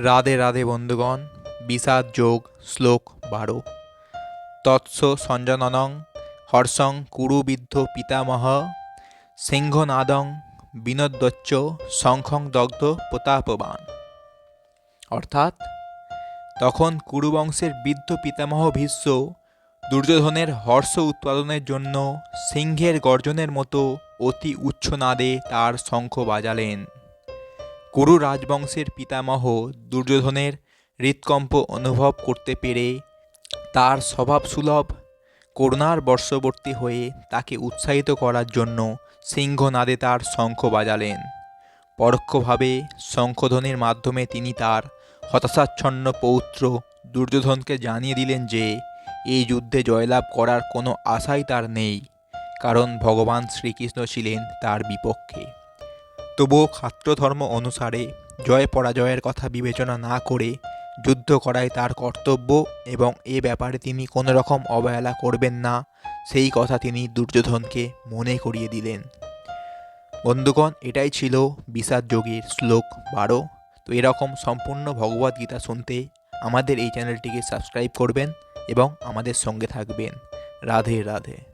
রাধে রাধে বন্ধুগণ, বিষাদ যোগ, শ্লোক বারো। তৎস সঞ্জননং, হর্ষং কুরুবিদ্ধ পিতামহ, সিংহনাদং বিনোদ্যচ্চ শঙ্খং দগ্ধ প্রতাপবান। অর্থাৎ, তখন কুরুবংশের বৃদ্ধ পিতামহ ভীষ্ম দুর্যোধনের হর্ষ উৎপাদনের জন্য সিংহের গর্জনের মতো অতি উচ্চনাদে তার শঙ্খ বাজালেন। কুরু রাজবংশের পিতামহ দুর্যোধনের হৃৎকম্প অনুভব করতে পেরে তার স্বভাবসুলভ করুণার বর্ষবর্তী হয়ে তাকে উৎসাহিত করার জন্য সিংহনাদে তার শঙ্খ বাজালেন। পরোক্ষভাবে শঙ্খধ্বনির মাধ্যমে তিনি তার হতাশাচ্ছন্ন পৌত্র দুর্যোধনকে জানিয়ে দিলেন যে, এই যুদ্ধে জয়লাভ করার কোনো আশাই তার নেই, কারণ ভগবান শ্রীকৃষ্ণ ছিলেন তার বিপক্ষে। তবুও খাত্রধর্ম অনুসারে জয় পরাজয়ের কথা বিবেচনা না করে যুদ্ধ করাই তার কর্তব্য এবং এ ব্যাপারে তিনি কোনো রকম অবহেলা করবেন না, সেই কথা তিনি দুর্যোধনকে মনে করিয়ে দিলেন। বন্ধুগণ, এটাই ছিল বিষাদ যোগীর শ্লোক বারো। তো এরকম সম্পূর্ণ ভগবদ গীতা শুনতে আমাদের এই চ্যানেলটিকে সাবস্ক্রাইব করবেন এবং আমাদের সঙ্গে থাকবেন। রাধে রাধে।